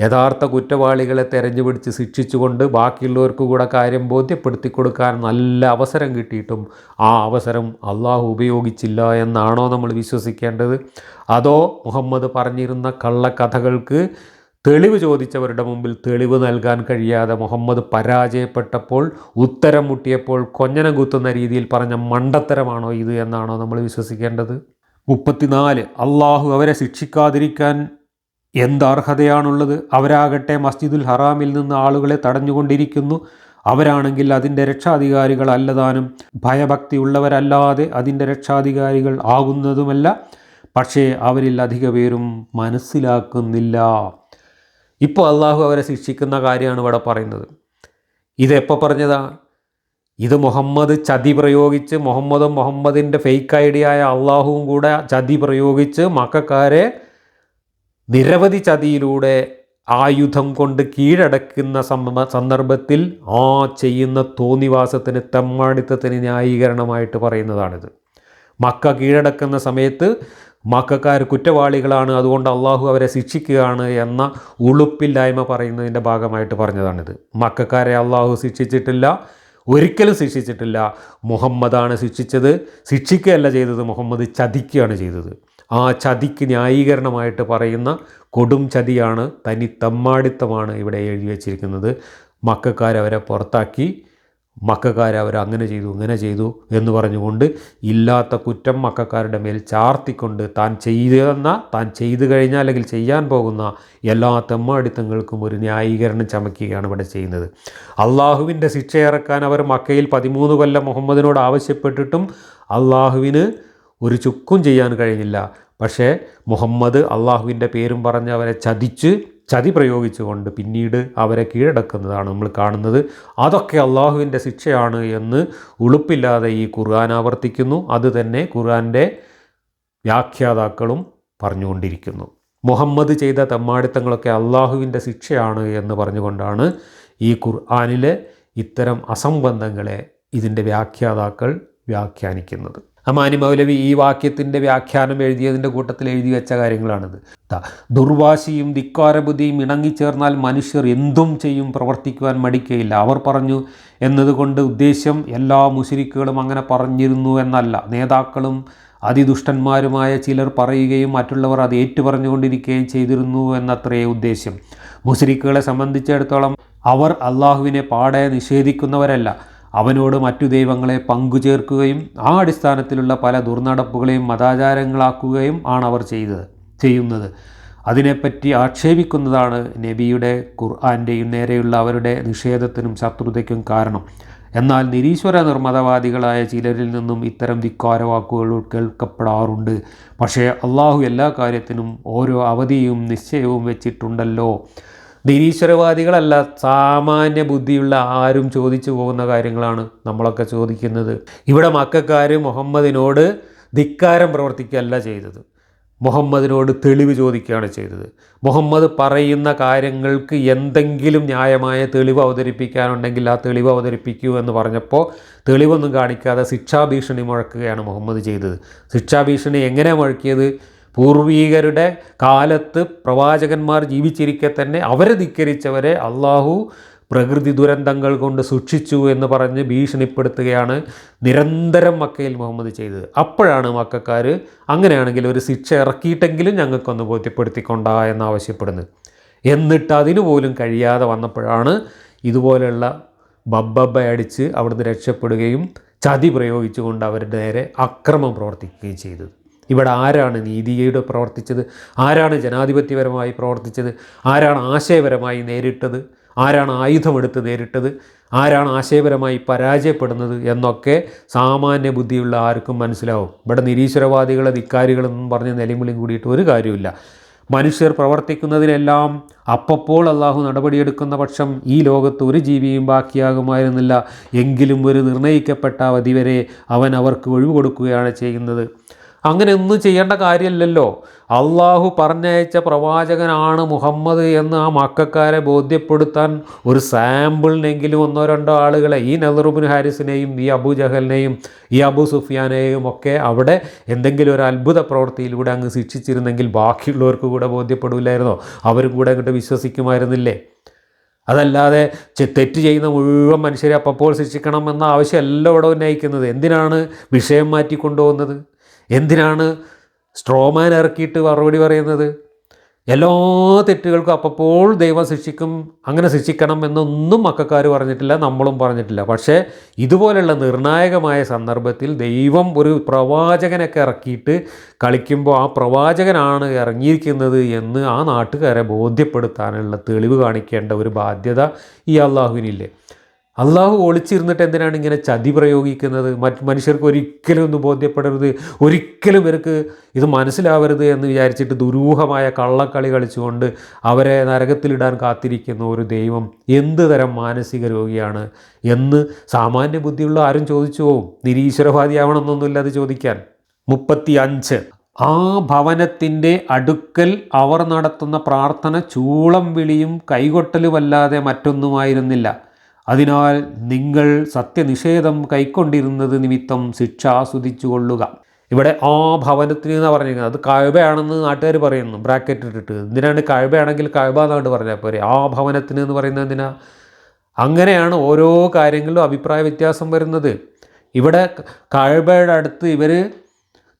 യഥാർത്ഥ കുറ്റവാളികളെ തെരഞ്ഞു പിടിച്ച് ശിക്ഷിച്ചുകൊണ്ട് ബാക്കിയുള്ളവർക്ക് കൂടെ കാര്യം ബോധ്യപ്പെടുത്തി കൊടുക്കാൻ നല്ല അവസരം കിട്ടിയിട്ടും ആ അവസരം അള്ളാഹു ഉപയോഗിച്ചില്ല എന്നാണോ നമ്മൾ വിശ്വസിക്കേണ്ടത്? അതോ മുഹമ്മദ് പറഞ്ഞിരുന്ന കള്ളക്കഥകൾക്ക് തെളിവ് ചോദിച്ചവരുടെ മുമ്പിൽ തെളിവ് നൽകാൻ കഴിയാതെ മുഹമ്മദ് പരാജയപ്പെട്ടപ്പോൾ ഉത്തരം മുട്ടിയപ്പോൾ കൊഞ്ഞനം കുത്തുന്ന രീതിയിൽ പറഞ്ഞ മണ്ടത്തരമാണോ ഇത് എന്നാണോ നമ്മൾ വിശ്വസിക്കേണ്ടത്? മുപ്പത്തിനാല് അള്ളാഹു അവരെ ശിക്ഷിക്കാതിരിക്കാൻ എന്തർഹതയാണുള്ളത് അവരാകട്ടെ മസ്ജിദുൽ ഹറാമിൽ നിന്ന് ആളുകളെ തടഞ്ഞുകൊണ്ടിരിക്കുന്നു. അവരാണെങ്കിൽ അതിന്റെ രക്ഷാധികാരികൾ അല്ലതാനും ഭയഭക്തി ഉള്ളവരല്ലാതെ അതിന്റെ രക്ഷാധികാരികൾ ആകുന്നതുമല്ല. പക്ഷേ അവരിൽ അധിക പേരും മനസ്സിലാക്കുന്നില്ല. ഇപ്പോൾ അള്ളാഹു അവരെ ശിക്ഷിക്കുന്ന കാര്യമാണ് ഇവിടെ പറയുന്നത്. ഇതെപ്പോൾ പറഞ്ഞതാ? ഇത് മുഹമ്മദ് ചതി പ്രയോഗിച്ച് മുഹമ്മദും മുഹമ്മദിന്റെ ഫേക്ക് ഐഡിയായ അള്ളാഹുവും കൂടെ ചതി പ്രയോഗിച്ച് മക്കാരെ നിരവധി ചതിയിലൂടെ ആയുധം കൊണ്ട് കീഴടക്കുന്ന സന്ദർഭത്തിൽ ആ ചെയ്യുന്ന തോന്നിവാസത്തിന് തെമ്മാടിത്തത്തിന് ന്യായീകരണമായിട്ട് പറയുന്നതാണിത്. മക്ക കീഴടക്കുന്ന സമയത്ത് മക്കാർ കുറ്റവാളികളാണ്. അതുകൊണ്ട് അള്ളാഹു അവരെ ശിക്ഷിക്കുകയാണ് എന്ന ഉളുപ്പില്ലായ്മ പറയുന്നതിന്റെ ഭാഗമായിട്ട് പറഞ്ഞതാണിത്. മക്കാരെ അള്ളാഹു ശിക്ഷിച്ചിട്ടില്ല. ഒരിക്കലും ശിക്ഷിച്ചിട്ടില്ല. മുഹമ്മദാണ് ശിക്ഷിച്ചത്. ശിക്ഷിക്കുകയല്ല ചെയ്തത്. മുഹമ്മദ് ചതിക്കുകയാണ് ചെയ്തത്. ആ ചതിക്ക് ന്യായീകരണമായിട്ട് പറയുന്ന കൊടും ചതിയാണ് തനി തമ്മാടിത്തമാണ് ഇവിടെ എഴുതി വച്ചിരിക്കുന്നത്. മക്കാരവരെ പുറത്താക്കി. മക്കാർ അവർ അങ്ങനെ ചെയ്തു ഇങ്ങനെ ചെയ്തു എന്ന് പറഞ്ഞുകൊണ്ട് ഇല്ലാത്ത കുറ്റം മക്കാരുടെ മേൽ ചാർത്തിക്കൊണ്ട് താൻ ചെയ്തെന്ന താൻ ചെയ്തു കഴിഞ്ഞാൽ അല്ലെങ്കിൽ ചെയ്യാൻ പോകുന്ന എല്ലാ തെമ്മാടിത്തങ്ങൾക്കും ഒരു ന്യായീകരണം ചമയ്ക്കുകയാണ് ഇവിടെ ചെയ്യുന്നത്. അള്ളാഹുവിന്റെ ശിക്ഷ ഇറക്കാൻ അവർ മക്കയിൽ പതിമൂന്ന് കൊല്ലം മുഹമ്മദിനോട് ആവശ്യപ്പെട്ടിട്ടും അള്ളാഹുവിന് ഒരു ചുക്കും ചെയ്യാൻ കഴിഞ്ഞില്ല. പക്ഷേ മുഹമ്മദ് അള്ളാഹുവിന്റെ പേരും പറഞ്ഞ് അവരെ ചതിച്ച് ചതി പ്രയോഗിച്ചുകൊണ്ട് പിന്നീട് അവരെ കീഴടക്കുന്നതാണ് നമ്മൾ കാണുന്നത്. അതൊക്കെ അള്ളാഹുവിന്റെ ശിക്ഷയാണ് എന്ന് ഉളുപ്പില്ലാതെ ഈ ഖുർആൻ ആവർത്തിക്കുന്നു. അതുതന്നെ ഖുർആന്റെ വ്യാഖ്യാതാക്കളും പറഞ്ഞുകൊണ്ടിരിക്കുന്നു. മുഹമ്മദ് ചെയ്ത തെമ്മാടിത്തങ്ങളൊക്കെ അള്ളാഹുവിന്റെ ശിക്ഷയാണ് എന്ന് പറഞ്ഞുകൊണ്ടാണ് ഈ ഖുർആാനിലെ ഇത്തരം അസംബന്ധങ്ങളെ ഇതിന്റെ വ്യാഖ്യാതാക്കൾ വ്യാഖ്യാനിക്കുന്നത്. അമാനി മൗലവി ഈ വാക്യത്തിന്റെ വ്യാഖ്യാനം എഴുതിയതിന്റെ കൂട്ടത്തിൽ എഴുതി വെച്ച കാര്യങ്ങളാണിത്. ദുർവാശിയും ധിക്കാരബുദ്ധിയും ഇണങ്ങിച്ചേർന്നാൽ മനുഷ്യർ എന്തും ചെയ്യും പ്രവർത്തിക്കുവാൻ മടിക്കയില്ല. അവർ പറഞ്ഞു എന്നതുകൊണ്ട് ഉദ്ദേശ്യം എല്ലാ മുശരിക്കുകളും അങ്ങനെ പറഞ്ഞിരുന്നു എന്നല്ല. നേതാക്കളും അതിദുഷ്ടന്മാരുമായ ചിലർ പറയുകയും മറ്റുള്ളവർ അത് ഏറ്റുപറഞ്ഞുകൊണ്ടിരിക്കുകയും ചെയ്തിരുന്നു എന്നത്രേ ഉദ്ദേശ്യം. മുസ്ലിക്കുകളെ സംബന്ധിച്ചിടത്തോളം അവർ അള്ളാഹുവിനെ പാടെ നിഷേധിക്കുന്നവരല്ല. അവനോട് മറ്റു ദൈവങ്ങളെ പങ്കുചേർക്കുകയും ആ അടിസ്ഥാനത്തിലുള്ള പല ദുർനടപ്പുകളെയും മതാചാരങ്ങളാക്കുകയും ആണ് അവർ ചെയ്തത് ചെയ്യുന്നത്. അതിനെപ്പറ്റി ആക്ഷേപിക്കുന്നതാണ് നബിയുടെ ഖുർആാന്റെയും നേരെയുള്ള അവരുടെ നിഷേധത്തിനും ശത്രുതയ്ക്കും കാരണം. എന്നാൽ നിരീശ്വര നിർമ്മതവാദികളായ ചിലരിൽ നിന്നും ഇത്തരം ധിക്കാരവാക്കുകൾ കേൾക്കപ്പെടാറുണ്ട്. പക്ഷേ അള്ളാഹു എല്ലാ കാര്യത്തിനും ഓരോ അവധിയും നിശ്ചയവും വെച്ചിട്ടുണ്ടല്ലോ. നിരീശ്വരവാദികളല്ല സാമാന്യ ബുദ്ധിയുള്ള ആരും ചോദിച്ചു പോകുന്ന കാര്യങ്ങളാണ് നമ്മളൊക്കെ ചോദിക്കുന്നത്. ഇവിടെ മക്കാർ മുഹമ്മദിനോട് ധിക്കാരം പ്രവർത്തിക്കുകയല്ല ചെയ്തത്. മുഹമ്മദിനോട് തെളിവ് ചോദിക്കുകയാണ് ചെയ്തത്. മുഹമ്മദ് പറയുന്ന കാര്യങ്ങൾക്ക് എന്തെങ്കിലും ന്യായമായ തെളിവ് അവതരിപ്പിക്കാനുണ്ടെങ്കിൽ ആ തെളിവ് അവതരിപ്പിക്കൂ എന്ന് പറഞ്ഞപ്പോൾ തെളിവൊന്നും കാണിക്കാതെ ശിക്ഷാഭീഷണി മുഴക്കുകയാണ് മുഹമ്മദ് ചെയ്തത്. ശിക്ഷാഭീഷണി എങ്ങനെ മുഴക്കിയത്? പൂർവീകരുടെ കാലത്ത് പ്രവാചകന്മാർ ജീവിച്ചിരിക്കെ തന്നെ അവരെ ധിക്കരിച്ചവരെ അള്ളാഹു പ്രകൃതി ദുരന്തങ്ങൾ കൊണ്ട് സൂക്ഷിച്ചു എന്ന് പറഞ്ഞ് ഭീഷണിപ്പെടുത്തുകയാണ് നിരന്തരം മക്കയിൽ മുഹമ്മദ് ചെയ്തത്. അപ്പോഴാണ് മക്കാർ അങ്ങനെയാണെങ്കിൽ ഒരു ശിക്ഷ ഇറക്കിയിട്ടെങ്കിലും ഞങ്ങൾക്കൊന്ന് ബോധ്യപ്പെടുത്തിക്കൊണ്ടാ എന്നാവശ്യപ്പെടുന്നത് എന്നിട്ട് അതിനു പോലും കഴിയാതെ വന്നപ്പോഴാണ് ഇതുപോലെയുള്ള ബബ്ബബ്ബ അടിച്ച് അവിടുന്ന് രക്ഷപ്പെടുകയും ചതി പ്രയോഗിച്ചുകൊണ്ട് അവരുടെ നേരെ അക്രമം പ്രവർത്തിക്കുകയും ചെയ്തത്. ഇവിടെ ആരാണ് നീതിയുടെ പ്രവർത്തിച്ചത്? ആരാണ് ജനാധിപത്യപരമായി പ്രവർത്തിച്ചത്? ആരാണ് ആശയപരമായി നേരിട്ടത്? ആരാണ് ആയുധമെടുത്ത് നേരിട്ടത്? ആരാണ് ആശയപരമായി പരാജയപ്പെടുന്നത് എന്നൊക്കെ സാമാന്യ ബുദ്ധിയുള്ള ആർക്കും മനസ്സിലാവും. ഇവിടെ നിരീശ്വരവാദികളെ ധിക്കാരികളെന്നും പറഞ്ഞ് നിലമുളിയും കൂടിയിട്ട് ഒരു കാര്യമില്ല മനുഷ്യർ പ്രവർത്തിക്കുന്നതിനെല്ലാം അപ്പപ്പോൾ അള്ളാഹു നടപടിയെടുക്കുന്ന പക്ഷം ഈ ലോകത്ത് ഒരു ജീവിയും ബാക്കിയാകുമായിരുന്നില്ല. എങ്കിലും ഒരു നിർണയിക്കപ്പെട്ട അവധി വരെ അവൻ അവർക്ക് ഒഴിവ് കൊടുക്കുകയാണ് ചെയ്യുന്നത്. അങ്ങനെ ഒന്നും ചെയ്യേണ്ട കാര്യമില്ലല്ലോ. അള്ളാഹു പറഞ്ഞയച്ച പ്രവാചകനാണ് മുഹമ്മദ് എന്ന് ആ മക്കാരെ ബോധ്യപ്പെടുത്താൻ ഒരു സാമ്പിളിനെങ്കിലും ഒന്നോ രണ്ടോ ആളുകളെ ഈ നെഹ്റുബിൻ ഹാരിസിനെയും ഈ അബു ജഹലിനെയും ഈ അബു സുഫിയാനെയും ഒക്കെ അവിടെ എന്തെങ്കിലും ഒരു അത്ഭുത പ്രവൃത്തിയിലൂടെ അങ്ങ് ശിക്ഷിച്ചിരുന്നെങ്കിൽ ബാക്കിയുള്ളവർക്ക് കൂടെ ബോധ്യപ്പെടില്ലായിരുന്നോ അവരും കൂടെ അങ്ങോട്ട് വിശ്വസിക്കുമായിരുന്നില്ലേ? അതല്ലാതെ തെറ്റ് ചെയ്യുന്ന മുഴുവൻ മനുഷ്യരെ അപ്പോൾ ശിക്ഷിക്കണം എന്ന ആവശ്യമല്ല ഇവിടെ ഉന്നയിക്കുന്നത്. എന്തിനാണ് വിഷയം മാറ്റി കൊണ്ടുപോകുന്നത് എന്തിനാണ് സ്ട്രോമാൻ ഇറക്കിയിട്ട് മറുപടി പറയുന്നത്? എല്ലാ തെറ്റുകൾക്കും അപ്പോൾ ദൈവം ശിക്ഷിക്കും അങ്ങനെ ശിക്ഷിക്കണം എന്നൊന്നും മക്കാർ പറഞ്ഞിട്ടില്ല നമ്മളും പറഞ്ഞിട്ടില്ല. പക്ഷേ ഇതുപോലെയുള്ള നിർണായകമായ സന്ദർഭത്തിൽ ദൈവം ഒരു പ്രവാചകനൊക്കെ ഇറക്കിയിട്ട് കളിക്കുമ്പോൾ ആ പ്രവാചകനാണ് ഇറങ്ങിയിരിക്കുന്നത് എന്ന് ആ നാട്ടുകാരെ ബോധ്യപ്പെടുത്താനുള്ള തെളിവ് കാണിക്കേണ്ട ഒരു ബാധ്യത ഈ അള്ളാഹുവിനില്ലേ? അള്ളാഹു ഒളിച്ചിരുന്നിട്ട് എന്തിനാണ് ഇങ്ങനെ ചതി പ്രയോഗിക്കുന്നത്? മറ്റ് മനുഷ്യർക്ക് ഒരിക്കലും ഒന്ന് ബോധ്യപ്പെടരുത്. ഒരിക്കലും ഇവർക്ക് ഇത് മനസ്സിലാവരുത് എന്ന് വിചാരിച്ചിട്ട് ദുരൂഹമായ കള്ളക്കളി കളിച്ചുകൊണ്ട് അവരെ നരകത്തിലിടാൻ കാത്തിരിക്കുന്ന ഒരു ദൈവം എന്ത് തരം മാനസിക രോഗിയാണ് എന്ന് സാമാന്യ ബുദ്ധിയുള്ള ആരും ചോദിച്ചു പോവും. നിരീശ്വരവാദിയാവണമെന്നൊന്നുമില്ല അത് ചോദിക്കാൻ. മുപ്പത്തി അഞ്ച് ആ ഭവനത്തിന്റെ അടുക്കൽ അവർ നടത്തുന്ന പ്രാർത്ഥന ചൂളം വിളിയും കൈകൊട്ടലുമല്ലാതെ മറ്റൊന്നുമായിരുന്നില്ല. അതിനാൽ നിങ്ങൾ സത്യനിഷേധം കൈക്കൊണ്ടിരുന്നത് നിമിത്തം ശിക്ഷ ആസ്വദിച്ചു കൊള്ളുക ഇവിടെ ആ ഭവനത്തിന് എന്നാണ് പറഞ്ഞിരിക്കുന്നത്. അത് കഴബയാണെന്ന് നാട്ടുകാർ പറയുന്നു. ബ്രാക്കറ്റ് ഇട്ടിട്ട്. എന്തിനാണ് കഴബയാണെങ്കിൽ കഴബ എന്നാണ് പറഞ്ഞാൽ പോരെ? ആ ഭവനത്തിന് എന്ന് പറയുന്നത് എന്തിനാ? അങ്ങനെയാണ് ഓരോ കാര്യങ്ങളിലും അഭിപ്രായ വ്യത്യാസം വരുന്നത്. ഇവിടെ കഴബയുടെ അടുത്ത് ഇവർ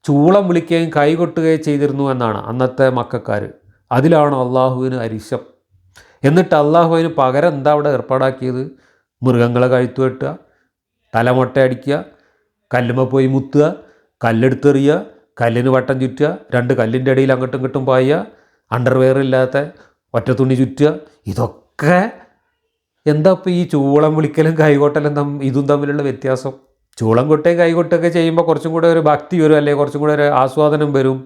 ചൂളം വിളിക്കുകയും കൈകൊട്ടുകയും ചെയ്തിരുന്നു എന്നാണ് അന്നത്തെ മക്കാർ അതിലാണ് അള്ളാഹുവിന് അരിശം. എന്നിട്ട് അള്ളാഹു അതിന് പകരം എന്താ അവിടെ ഏർപ്പാടാക്കിയത്? മൃഗങ്ങളെ കഴുത്തു വെട്ടുക തലമുട്ട അടിക്കുക കല്ലുമ്മ പോയി മുത്തുക കല്ലെടുത്തെറിയുക കല്ലിന് വട്ടം ചുറ്റുക രണ്ട് കല്ലിന്റെ ഇടയിൽ അങ്ങോട്ടും ഇങ്ങോട്ടും പായുക അണ്ടർവെയർ ഇല്ലാത്ത ഒറ്റ തുണി ചുറ്റുക ഇതൊക്കെ എന്താ ഇപ്പോൾ ഈ ചൂളം വിളിക്കലും കൈകൊട്ടലും തം ഇതും തമ്മിലുള്ള വ്യത്യാസം? ചൂളം കൊട്ടയും കൈകൊട്ടൊക്കെ ചെയ്യുമ്പോൾ കുറച്ചും കൂടെ ഒരു ഭക്തി വരും അല്ലെങ്കിൽ കുറച്ചും കൂടെ ഒരു ആസ്വാദനം വരും.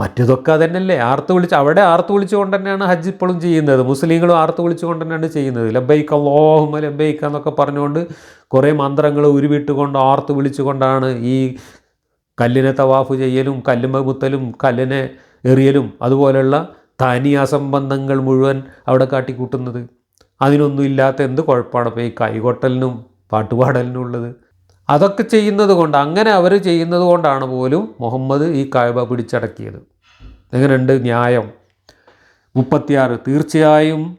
മറ്റതൊക്കെ അതന്നല്ലേ ആർത്ത് വിളിച്ച് അവിടെ ആർത്ത് വിളിച്ചുകൊണ്ട് തന്നെയാണ് ഹജ്ജ് ഇപ്പോഴും ചെയ്യുന്നത്. മുസ്ലിങ്ങളും ആർത്ത് വിളിച്ചുകൊണ്ട് തന്നെയാണ് ചെയ്യുന്നത്. ലബൈക്ക ലോഹമ ലബൈക്ക എന്നൊക്കെ പറഞ്ഞുകൊണ്ട് കുറേ മന്ത്രങ്ങൾ ഉരുവിട്ടുകൊണ്ട് ആർത്ത് വിളിച്ചുകൊണ്ടാണ് ഈ കല്ലിനെ തവാഫ് ചെയ്യലും കല്ലുമ മുത്തലും കല്ലിനെ എറിയലും അതുപോലെയുള്ള തനി അസംബന്ധങ്ങൾ മുഴുവൻ അവിടെ കാട്ടിക്കൂട്ടുന്നത്. അതിനൊന്നും ഇല്ലാത്ത എന്ത് കുഴപ്പമാണ് ഇപ്പോൾ ഈ കൈകൊട്ടലിനും പാട്ടുപാടലിനും ഉള്ളത്? അതൊക്കെ ചെയ്യുന്നത് കൊണ്ട് അങ്ങനെ അവർ ചെയ്യുന്നത് കൊണ്ടാണ് പോലും മുഹമ്മദ് ഈ കായബ പിടിച്ചടക്കിയത്. എങ്ങനെയുണ്ട് ന്യായം? മുപ്പത്തിയാറ്. തീർച്ചയായും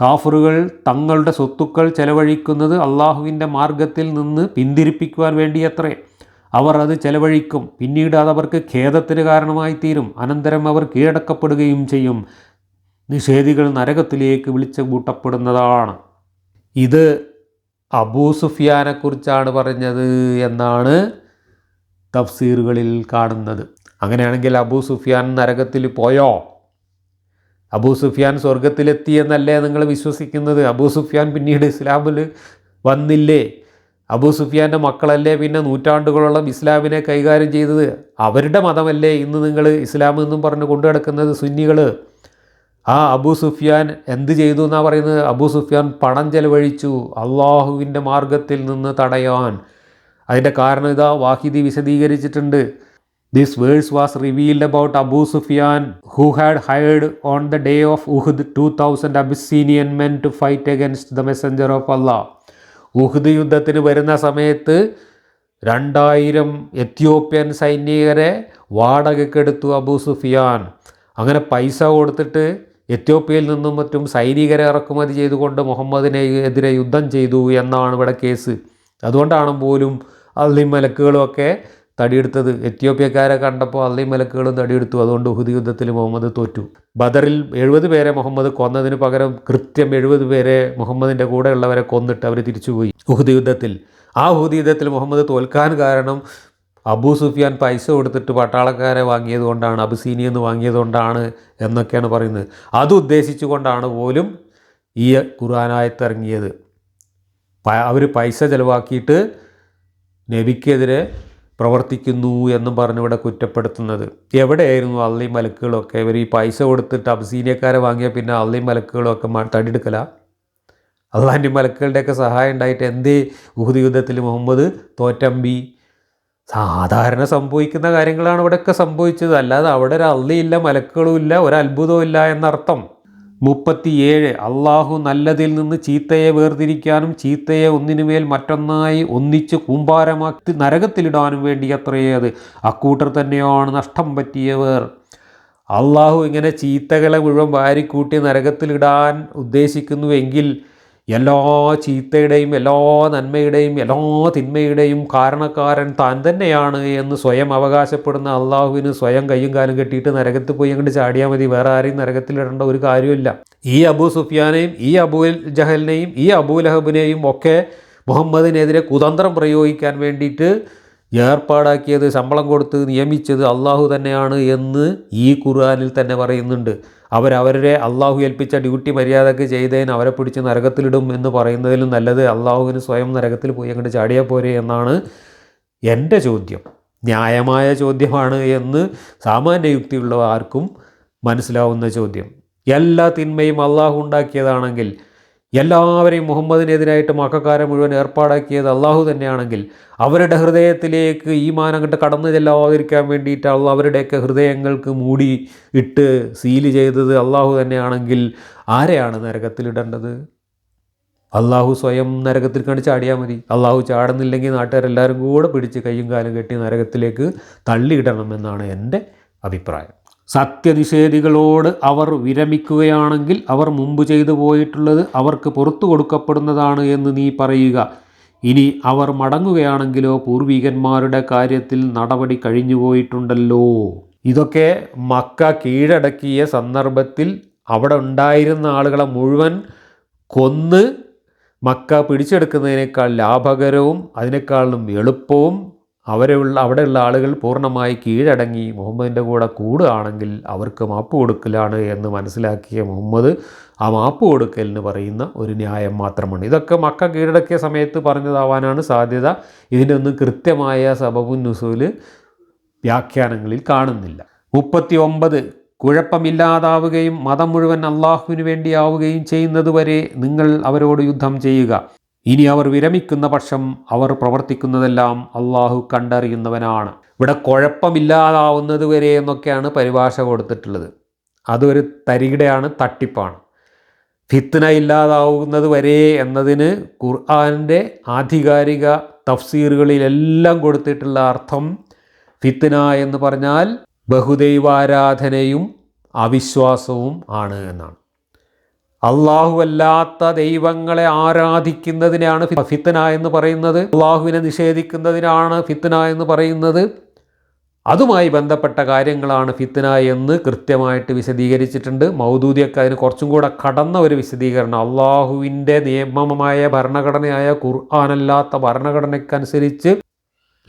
കാഫറുകൾ തങ്ങളുടെ സ്വത്തുക്കൾ ചെലവഴിക്കുന്നത് അള്ളാഹുവിന്റെ മാർഗത്തിൽ നിന്ന് പിന്തിരിപ്പിക്കുവാൻ വേണ്ടിയത്രേ. അവർ അത് ചെലവഴിക്കും. പിന്നീട് അത് അവർക്ക് ഖേദത്തിന് കാരണമായി തീരും അനന്തരം അവർ കീഴടക്കപ്പെടുകയും ചെയ്യും. നിഷേധികൾ നരകത്തിലേക്ക് വിളിച്ചു കൂട്ടപ്പെടുന്നതാണ് ഇത് അബൂ സുഫിയാനെക്കുറിച്ചാണ് പറഞ്ഞത് എന്നാണ് തഫ്സീറുകളിൽ കാണുന്നത്. അങ്ങനെയാണെങ്കിൽ അബൂ സുഫിയാൻ നരകത്തിൽ പോയോ? അബൂ സുഫിയാൻ സ്വർഗത്തിലെത്തി എന്നല്ലേ നിങ്ങൾ വിശ്വസിക്കുന്നത്? അബൂ സുഫിയാൻ പിന്നീട് ഇസ്ലാമിൽ വന്നില്ലേ? അബൂ സുഫിയാന്റെ മക്കളല്ലേ പിന്നെ നൂറ്റാണ്ടുകളോളം ഇസ്ലാമിനെ കൈകാര്യം ചെയ്തത്? അവരുടെ മതമല്ലേ ഇന്ന് നിങ്ങൾ ഇസ്ലാം എന്നും പറഞ്ഞ് കൊണ്ടു കിടക്കുന്നത് സുന്നികൾ? ആ അബൂ സുഫിയാൻ എന്ത് ചെയ്തു എന്നാണ് പറയുന്നത്? അബൂ സുഫിയാൻ പണം ചെലവഴിച്ചു. അള്ളാഹുവിന്റെ മാർഗത്തിൽ നിന്ന് തടയാൻ. അതിന്റെ കാരണം ഇതാ വാഹിദി വിശദീകരിച്ചിട്ടുണ്ട്. This verse was revealed about Abu Sufyan who had hired on the day of Uhud two thousand Abyssinian men to fight against the messenger of Allah Uhud യുദ്ധത്തിന് വരുന്ന സമയത്ത് രണ്ടായിരം എത്യോപ്യൻ സൈനികരെ വാടകയ്ക്കെടുത്തു അബൂ സുഫിയാൻ. അങ്ങനെ പൈസ കൊടുത്തിട്ട് എത്യോപ്യയിൽ നിന്നും മറ്റും സൈനികരെ ഇറക്കുമതി ചെയ്തുകൊണ്ട് മുഹമ്മദിനെ എതിരെ യുദ്ധം ചെയ്തു എന്നാണ് ഇവിടെ കേസ്. അതുകൊണ്ടാണ് പോലും അള്ളി മലക്കുകളും ഒക്കെ തടിയെടുത്തത്. എത്യോപ്യക്കാരെ കണ്ടപ്പോൾ അള്ളി മലക്കുകളും തടിയെടുത്തു. അതുകൊണ്ട് ഉഹുദ് യുദ്ധത്തിൽ മുഹമ്മദ് തോറ്റു. ബദറിൽ എഴുപത് പേരെ മുഹമ്മദ് കൊന്നതിന് പകരം കൃത്യം എഴുപത് പേരെ മുഹമ്മദിന്റെ കൂടെയുള്ളവരെ കൊന്നിട്ട് അവർ തിരിച്ചുപോയി ഉഹുദ് യുദ്ധത്തിൽ. ആ ഉഹുദ് യുദ്ധത്തിൽ മുഹമ്മദ് തോൽക്കാൻ കാരണം അബൂ സുഫിയാൻ പൈസ കൊടുത്തിട്ട് പട്ടാളക്കാരെ വാങ്ങിയത് കൊണ്ടാണ് അബുസീനി എന്ന് വാങ്ങിയത് കൊണ്ടാണ് എന്നൊക്കെയാണ് പറയുന്നത്. അത് ഉദ്ദേശിച്ചുകൊണ്ടാണ് പോലും ഈ ഖുർആാനായത്തിറങ്ങിയത്. അവർ പൈസ ചിലവാക്കിയിട്ട് നബിക്കെതിരെ പ്രവർത്തിക്കുന്നു എന്നും പറഞ്ഞ് ഇവിടെ കുറ്റപ്പെടുത്തുന്നത്. എവിടെയായിരുന്നു അള്ളിയും മലക്കുകളൊക്കെ? ഇവർ ഈ പൈസ കൊടുത്തിട്ട് അബ്സീനിയക്കാരെ വാങ്ങിയ പിന്നെ അള്ളിയും മലക്കുകളൊക്കെ തടിയെടുക്കല? അള്ളാന്റെ മലക്കുകളുടെയൊക്കെ സഹായം ഉണ്ടായിട്ട് എന്തേ ഉഹുദ് യുദ്ധത്തിൽ മുഹമ്മദ് തോറ്റമ്പി സാധാരണ സംഭവിക്കുന്ന കാര്യങ്ങളാണ് ഇവിടെയൊക്കെ സംഭവിച്ചത്. അല്ലാതെ അവിടെ ഒരു അള്ളിയില്ല മലക്കുകളും ഇല്ല ഒരു അത്ഭുതവും ഇല്ല എന്നർത്ഥം. മുപ്പത്തിയേഴ് അള്ളാഹു നല്ലതിൽ നിന്ന് ചീത്തയെ വേർതിരിക്കാനും ചീത്തയെ ഒന്നിനുമേൽ മറ്റൊന്നായി ഒന്നിച്ച് കൂമ്പാരമാക്കി നരകത്തിലിടാനും വേണ്ടി അത്രയേ അത്. അക്കൂട്ടർ തന്നെയാണ് നഷ്ടം പറ്റിയവർ. അള്ളാഹു ഇങ്ങനെ ചീത്തകളെ മുഴുവൻ വാരിക്കൂട്ടി നരകത്തിലിടാൻ ഉദ്ദേശിക്കുന്നുവെങ്കിൽ എല്ലാ ചീത്തയുടെയും എല്ലാ നന്മയുടെയും എല്ലാ തിന്മയുടെയും കാരണക്കാരൻ താൻ തന്നെയാണ് എന്ന് സ്വയം അവകാശപ്പെടുന്ന അള്ളാഹുവിന് സ്വയം കയ്യും കാലും കെട്ടിയിട്ട് നരകത്തിൽ പോയി അങ്ങോട്ട് ചാടിയാൽ മതി. വേറെ ആരെയും നരകത്തിലിടേണ്ട ഒരു കാര്യമില്ല ഈ അബൂ സുഫിയാനെയും ഈ അബുൽ ജഹലിനെയും ഈ അബു ലഹബിനെയും ഒക്കെ മുഹമ്മദിനെതിരെ കുതന്ത്രം പ്രയോഗിക്കാൻ വേണ്ടിയിട്ട് ഏർപ്പാടാക്കിയത് ശമ്പളം കൊടുത്ത് നിയമിച്ചത് അള്ളാഹു തന്നെയാണ് എന്ന് ഈ ഖുർആാനിൽ തന്നെ പറയുന്നുണ്ട്. അവരവരുടെ അള്ളാഹു ഏൽപ്പിച്ച ഡ്യൂട്ടി മര്യാദയ്ക്ക് ചെയ്തതിന് അവരെ പിടിച്ച് നരകത്തിലിടും എന്ന് പറയുന്നതിലും നല്ലത് അള്ളാഹുവിന് സ്വയം നരകത്തിൽ പോയി അങ്ങോട്ട് ചാടിയാൽ പോരെ എന്നാണ് എന്റെ ചോദ്യം. ന്യായമായ ചോദ്യമാണ് എന്ന് സാമാന്യ യുക്തിയുള്ള ആർക്കും മനസ്സിലാവുന്ന ചോദ്യം. എല്ലാ തിന്മയും അള്ളാഹു ഉണ്ടാക്കിയതാണെങ്കിൽ എല്ലാവരെയും മുഹമ്മദിനെതിരായിട്ട് മക്കാരെ മുഴുവൻ ഏർപ്പാടാക്കിയത് അള്ളാഹു തന്നെയാണെങ്കിൽ അവരുടെ ഹൃദയത്തിലേക്ക് ഈ മാനം അങ്ങോട്ട് കടന്നു ചെല്ലാതിരിക്കാൻ വേണ്ടിയിട്ട് അള്ളാഹ് അവരുടെയൊക്കെ ഹൃദയങ്ങൾക്ക് മൂടി ഇട്ട് സീൽ ചെയ്തത് അള്ളാഹു തന്നെയാണെങ്കിൽ ആരെയാണ് നരകത്തിലിടേണ്ടത് അള്ളാഹു സ്വയം നരകത്തിൽ കണ്ട് ചാടിയാൽ മതി. അള്ളാഹു ചാടുന്നില്ലെങ്കിൽ നാട്ടുകാരെല്ലാവരും കൂടെ പിടിച്ച് കയ്യും കാലും കെട്ടി നരകത്തിലേക്ക് തള്ളിയിടണമെന്നാണ് എന്റെ അഭിപ്രായം. സത്യനിഷേധികളോട് അവർ വിരമിക്കുകയാണെങ്കിൽ അവർ മുമ്പ് ചെയ്തു പോയിട്ടുള്ളത് അവർക്ക് പുറത്തു കൊടുക്കപ്പെടുന്നതാണ് എന്ന് നീ പറയുക. ഇനി അവർ മടങ്ങുകയാണെങ്കിലോ പൂർവികന്മാരുടെ കാര്യത്തിൽ നടപടി കഴിഞ്ഞുപോയിട്ടുണ്ടല്ലോ ഇതൊക്കെ മക്ക കീഴടക്കിയ സന്ദർഭത്തിൽ അവിടെ ഉണ്ടായിരുന്ന ആളുകളെ മുഴുവൻ കൊന്ന് മക്ക പിടിച്ചെടുക്കുന്നതിനേക്കാൾ ലാഭകരവും അതിനേക്കാളും എളുപ്പവും അവരെയുള്ള അവിടെയുള്ള ആളുകൾ പൂർണമായി കീഴടങ്ങി മുഹമ്മദിന്റെ കൂടെ കൂടുകയാണെങ്കിൽ അവർക്ക് മാപ്പ് കൊടുക്കലാണ് എന്ന് മനസ്സിലാക്കിയ മുഹമ്മദ് ആ മാപ്പ് കൊടുക്കലിന് പറയുന്ന ഒരു ന്യായം മാത്രമാണ്. ഇതൊക്കെ മക്ക കീഴടക്കിയ സമയത്ത് പറഞ്ഞതാവാനാണ് സാധ്യത. ഇതിന്റെ ഒന്നും കൃത്യമായ സബബുൻ നുസൂൽ വ്യാഖ്യാനങ്ങളിൽ കാണുന്നില്ല. മുപ്പത്തി ഒമ്പത് കുഴപ്പമില്ലാതാവുകയും മതം മുഴുവൻ അള്ളാഹുവിന് വേണ്ടിയാവുകയും ചെയ്യുന്നതുവരെ നിങ്ങൾ അവരോട് യുദ്ധം ചെയ്യുക. ഇനി അവർ വിരമിക്കുന്ന പക്ഷം അവർ പ്രവർത്തിക്കുന്നതെല്ലാം അള്ളാഹു കണ്ടറിയുന്നവനാണ്. ഇവിടെ കുഴപ്പമില്ലാതാവുന്നത് വരെ എന്നൊക്കെയാണ് പരിഭാഷ കൊടുത്തിട്ടുള്ളത്. അതൊരു തരികിടയാണ് തട്ടിപ്പാണ്. ഫിത്തന ഇല്ലാതാവുന്നത് വരെ എന്നതിന് ഖുർആാനിന്റെ ആധികാരിക തഫ്സീറുകളിലെല്ലാം കൊടുത്തിട്ടുള്ള അർത്ഥം ഫിത്തന എന്ന് പറഞ്ഞാൽ ബഹുദൈവാരാധനയും അവിശ്വാസവും ആണ് എന്നാണ്. അല്ലാത്ത ദൈവങ്ങളെ ആരാധിക്കുന്നതിനാണ് ഫിത്തന എന്ന് പറയുന്നത്. അള്ളാഹുവിനെ നിഷേധിക്കുന്നതിനാണ് ഫിത്തന എന്ന് പറയുന്നത്. അതുമായി ബന്ധപ്പെട്ട കാര്യങ്ങളാണ് ഫിത്തന എന്ന് കൃത്യമായിട്ട് വിശദീകരിച്ചിട്ടുണ്ട്. മൗദൂദിയൊക്കെ അതിന് കുറച്ചും കൂടെ കടന്ന ഒരു വിശദീകരണം. അള്ളാഹുവിന്റെ നിയമമായ ഭരണഘടനയായ ഖുർആാനല്ലാത്ത ഭരണഘടനയ്ക്കനുസരിച്ച്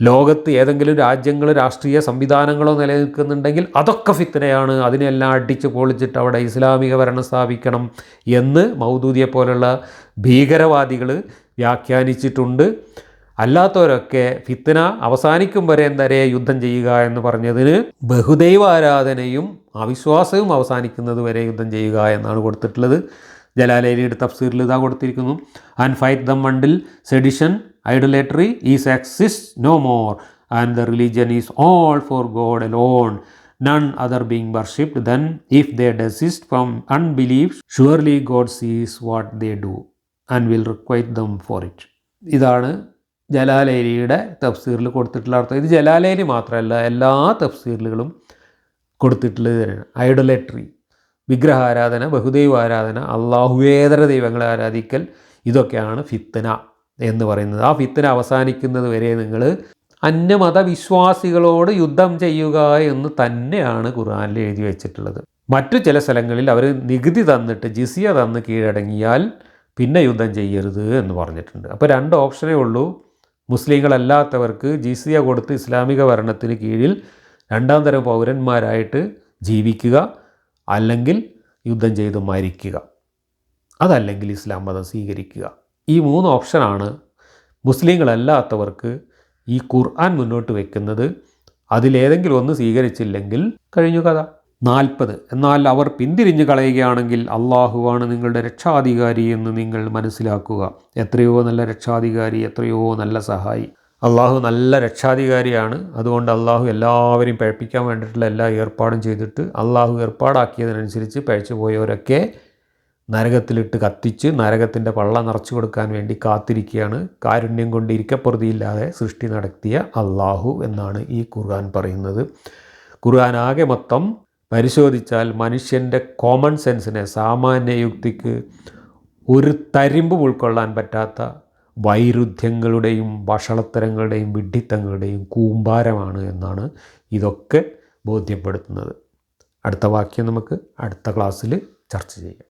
ലോകത്ത് ഏതെങ്കിലും രാജ്യങ്ങൾ രാഷ്ട്രീയ സംവിധാനങ്ങളോ നിലനിൽക്കുന്നുണ്ടെങ്കിൽ അതൊക്കെ ഫിത്തനയാണ്. അതിനെല്ലാം അടിച്ച് പൊളിച്ചിട്ട് അവിടെ ഇസ്ലാമിക ഭരണം സ്ഥാപിക്കണം എന്ന് മൗദൂദിയെ പോലുള്ള ഭീകരവാദികൾ വ്യാഖ്യാനിച്ചിട്ടുണ്ട്. അല്ലാത്തവരൊക്കെ ഫിത്തന അവസാനിക്കും വരെ എന്തരെ യുദ്ധം ചെയ്യുക എന്ന് പറഞ്ഞതിന് ബഹുദൈവ ആരാധനയും അവിശ്വാസവും അവസാനിക്കുന്നത് വരെ യുദ്ധം ചെയ്യുക എന്നാണ് കൊടുത്തിട്ടുള്ളത്. ജലാലയിലിയുടെ തഫ്സീറിൽ ഇതാ കൊടുത്തിരിക്കുന്നു. And fight them until sedition idolatry is exist no more and the religion is all for God alone none other being worshipped then if they desist from unbelief surely God sees what they do and will requite them for it ഇതാണ് ജലാലേലിയുടെ തഫ്സീറിൽ കൊടുത്തിട്ടുള്ള അർത്ഥം. ഇത് ജലാലേലി മാത്രമല്ല എല്ലാ തഫ്സീറുകളും കൊടുത്തിട്ടുള്ളത് തന്നെയാണ് ഐഡലട്രി വിഗ്രഹാരാധന ബഹുദൈവ ആരാധന അള്ളാഹുവേതര ദൈവങ്ങളെ ആരാധിക്കൽ ഇതൊക്കെയാണ് ഫിത്തന. എന്ന് പറയുന്നത്. ആ ഫിത്തിന് അവസാനിക്കുന്നത് വരെ നിങ്ങൾ അന്യമതവിശ്വാസികളോട് യുദ്ധം ചെയ്യുക എന്ന് തന്നെയാണ് ഖുർആനിൽ എഴുതി വെച്ചിട്ടുള്ളത്. മറ്റു ചില സ്ഥലങ്ങളിൽ അവർ നികുതി തന്നിട്ട് ജിസിയ തന്ന് കീഴടങ്ങിയാൽ പിന്നെ യുദ്ധം ചെയ്യരുത് എന്ന് പറഞ്ഞിട്ടുണ്ട്. അപ്പോൾ രണ്ട് ഓപ്ഷനേ ഉള്ളൂ. മുസ്ലിങ്ങളല്ലാത്തവർക്ക് ജിസിയ കൊടുത്ത് ഇസ്ലാമിക ഭരണത്തിന് കീഴിൽ രണ്ടാം തരം പൗരന്മാരായിട്ട് ജീവിക്കുക അല്ലെങ്കിൽ യുദ്ധം ചെയ്ത് മരിക്കുക. അതല്ലെങ്കിൽ ഇസ്ലാം മതം സ്വീകരിക്കുക. ഈ മൂന്ന് ഓപ്ഷനാണ് മുസ്ലിങ്ങളല്ലാത്തവർക്ക് ഈ ഖുർആൻ മുന്നോട്ട് വെക്കുന്നത്. അതിലേതെങ്കിലും ഒന്ന് സ്വീകരിച്ചില്ലെങ്കിൽ കഴിഞ്ഞു കഥ. നാൽപ്പത്. എന്നാൽ അവർ പിന്തിരിഞ്ഞു കളയുകയാണെങ്കിൽ അള്ളാഹുവാണ് നിങ്ങളുടെ രക്ഷാധികാരി എന്ന് നിങ്ങൾ മനസ്സിലാക്കുക. എത്രയോ നല്ല രക്ഷാധികാരി എത്രയോ നല്ല സഹായി. അള്ളാഹു നല്ല രക്ഷാധികാരിയാണ്. അതുകൊണ്ട് അള്ളാഹു എല്ലാവരെയും പഴപ്പിക്കാൻ വേണ്ടിയിട്ടുള്ള എല്ലാ ഏർപ്പാടും ചെയ്തിട്ട് അള്ളാഹു ഏർപ്പാടാക്കിയതിനനുസരിച്ച് പഴച്ചു പോയവരൊക്കെ നരകത്തിലിട്ട് കത്തിച്ച് നരകത്തിന്റെ പള്ള നിറച്ചു കൊടുക്കാൻ വേണ്ടി കാത്തിരിക്കുകയാണ്. കാരുണ്യം കൊണ്ട് സൃഷ്ടി നടത്തിയ അള്ളാഹു എന്നാണ് ഈ ഖുർആൻ പറയുന്നത്. ഖുർആൻ ആകെ മൊത്തം പരിശോധിച്ചാൽ മനുഷ്യന്റെ കോമൺ സെൻസിനെ സാമാന്യ യുക്തിക്ക് ഒരു തരിമ്പും ഉൾക്കൊള്ളാൻ പറ്റാത്ത വൈരുദ്ധ്യങ്ങളുടെയും വഷളത്തരങ്ങളുടെയും വിഡ്ഢിത്തങ്ങളുടെയും കൂമ്പാരമാണ് എന്നാണ് ഇതൊക്കെ ബോധ്യപ്പെടുത്തുന്നത്. അടുത്ത വാക്യം നമുക്ക് അടുത്ത ക്ലാസ്സിൽ ചർച്ച ചെയ്യാം.